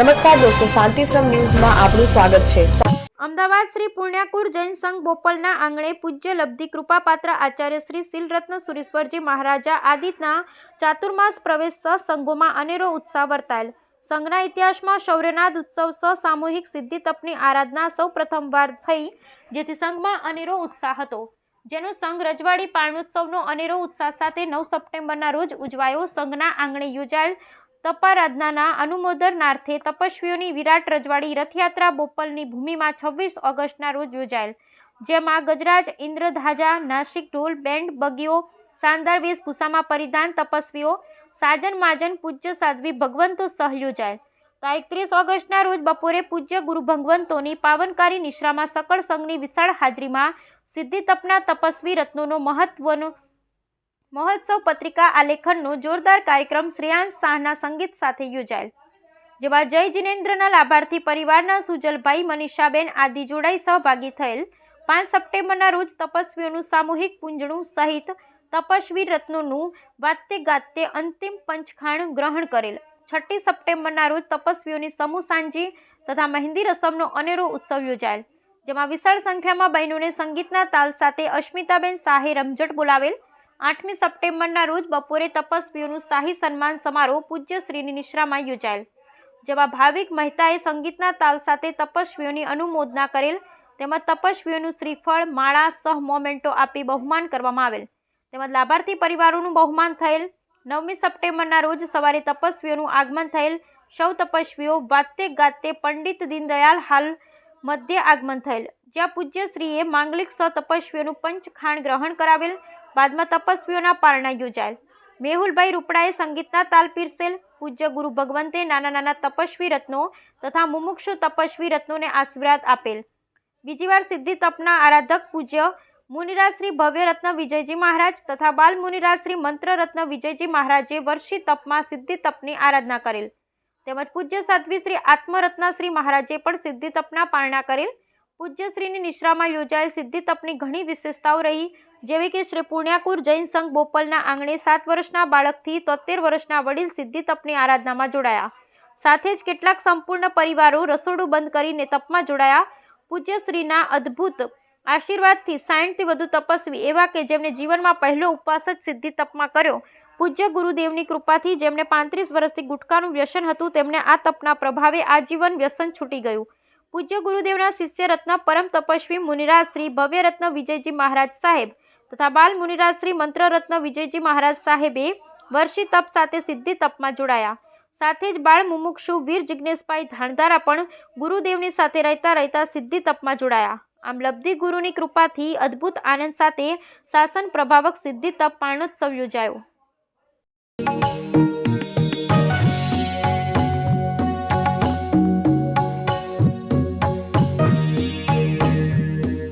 નમસ્કાર દોસ્તો, શાંતિશ્રમ ન્યૂઝમાં આપનું સ્વાગત છે. અમદાવાદ શ્રી પુણ્યાકુર જૈન સંઘ બોપલના આંગણે પૂજ્ય લબ્ધિ કૃપાપાત્ર આચાર્ય શ્રી શીલરત્ન સુરેશ્વરજી મહારાજા આદિતના ચાતુર્માસ પ્રવેશ સહ સંઘોમાં અનેરો ઉત્સાહ વર્તાયેલ. સંઘના ઇતિહાસમાં શૌર્યનાદ ઉત્સવ સહ સામૂહિક સિદ્ધિ તપની આરાધના સૌ પ્રથમવાર થઈ, જેથી સંઘમાં અનેરો ઉત્સાહ હતો. જેનો સંઘ રજવાડી પારણોત્સવનો અનેરો ઉત્સાહ સાથે નવ સપ્ટેમ્બરના રોજ ઉજવાયો. સંઘના આંગણે યોજાયેલ તપારાધનાના અનુમોદનાર્થે તપસ્વીઓની વિરાટ રજવાડી રથયાત્રા બોપલની ભૂમિમાં છવ્વીસ ઓગસ્ટના રોજ યોજાયેલ, જેમાં ગજરાજ, ઇન્દ્રધાજા, નાસિક ઢોલ, બેન્ડ, બગીઓ શાનદાર વેશભૂષામાં પરિધાન તપસ્વીઓ, સાજન માજન, પૂજ્ય સાધ્વી, ભગવંતો સહ યોજાયેલ. તારીખ ત્રીસ ઓગસ્ટના રોજ બપોરે પૂજ્ય ગુરુ ભગવંતોની પાવનકારી નિશ્રામાં સકળ સંઘની વિશાળ હાજરીમાં સિદ્ધિ તપના તપસ્વી રત્નોનો મહત્વનો મહોત્સવ પત્રિકા આલેખનનો જોરદાર કાર્યક્રમ શ્રેયાંશ શાહના સંગીત સાથે યોજાયેલ. જેમાં જય જિનેન્દ્રના લાભાર્થી પરિવારના સુજલભાઈ, મનીષાબેન આદિ જોડાઈ સહભાગી થયેલ પાંચ સપ્ટેમ્બરના રોજ તપસ્વીઓનું સામૂહિક પૂંજણું સહિત તપસ્વી રત્નોનું વાત્ય ગાત્ય અંતિમ પંચખાણ ગ્રહણ કરેલ. છઠ્ઠી સપ્ટેમ્બરના રોજ તપસ્વીઓની સમૂહ સાંજી તથા મહેંદી રસમનો અનેરો ઉત્સવ યોજાયેલ. જેમાં વિશાળ સંખ્યામાં બહેનોને સંગીતના તાલ સાથે અશ્મિતાબેન શાહે રમઝટ બોલાવેલ. આઠમી સપ્ટેમ્બરના રોજ બપોરે તપસ્વીઓનું શાહી સન્માન સમારોહ પૂજ્ય શ્રીની નિશ્રામાં યોજાયેલ. જેમાં ભાવિક મહેતાએ સંગીતના તાલ સાથે તપસ્વીઓની અનુમોદના કરેલ તેમજ તપસ્વીઓનું શ્રીફળ, માળા, સહ મોમેન્ટો આપી બહુમાન કરવામાં આવેલ. તેમજ લાભાર્થી પરિવારોનું બહુમાન થયેલ. નવમી સપ્ટેમ્બરના રોજ સવારે તપસ્વીઓનું આગમન થયેલ. સૌ તપસ્વીઓ વાતે ગાતે પંડિત દીનદયાલ હાલ મધ્ય આગમન થયેલ. જ્યાં પૂજ્ય શ્રીએ માંગલિક સ તપસ્વીઓનું પંચખાણ ગ્રહણ કરાવેલ, બાદમાં તપસ્વીઓના પારણા યોજાયેલ. મેહુલભાઈ રૂપડાએ સંગીતના તાલ પીરસેલ, પૂજ્ય ગુરુ ભગવંતે નાના નાના તપસ્વી રત્નો તથા મુમુક્ષુ તપસ્વી રત્નોને આશીર્વાદ આપેલ. બીજી વાર સિદ્ધિ તપના આરાધક પૂજ્ય મુનિરાજ શ્રી ભવ્ય રત્ન વિજયજી મહારાજ તથા બાલ મુનિરાજ શ્રી મંત્ર રત્ન વિજયજી મહારાજે વર્ષી તપમાં સિદ્ધિ તપની આરાધના કરેલ. તેમજ પૂજ્ય સાધ્વી શ્રી આત્મરત્ન શ્રી મહારાજે પણ સિદ્ધિ તપના પારણા કરેલ. પૂજ્ય શ્રીની નિશ્રામાં યોજાયેલ સિદ્ધિ તપની ઘણી વિશેષતાઓ રહી, જેવી કે શ્રી પુણ્યાકુર જૈન સંઘ બોપલના આંગણે સાત વર્ષના બાળકથી તોતેર વર્ષના વડીલ સિદ્ધિ તપની આરાધનામાં જોડાયા. સાથે જ કેટલાક સંપૂર્ણ પરિવારો રસોડું બંધ કરીને તપમાં જોડાયા. પૂજ્યશ્રીના અદ્ભુત આશીર્વાદથી સાઠથી વધુ તપસ્વી એવા કે જેમને જીવનમાં પહેલો ઉપવાસ જ સિદ્ધિ તપમાં કર્યો. પૂજ્ય ગુરુદેવની કૃપાથી જેમને પાંત્રીસ વર્ષથી ગુટકાનું વ્યસન હતું, તેમને આ તપના પ્રભાવે આજીવન વ્યસન છૂટી ગયું. પૂજ્ય ગુરુદેવના શિષ્ય રત્ન પરમ તપસ્વી મુનિરાજ શ્રી ભવ્ય રત્ન વિજયજી મહારાજ સાહેબ તથા બાલ મુનિરાજ શ્રી મંત્ર રત્ન વિજયજી મહારાજ સાહેબે વર્ષી તપ સાથે સિદ્ધિ તપમાં જોડાયા. સાથે જ બાળ મુમુક્ષુ વીર જિજ્ઞેશભાઈ ધાણધારા પણ ગુરુદેવની સાથે રહેતા રહેતા સિદ્ધિ તપમાં જોડાયા. આમ લબ્ધિ ગુરુની કૃપાથી અદ્ભુત આનંદ સાથે શાસન પ્રભાવક સિદ્ધિ તપ પારણોત્સવ યોજાયો.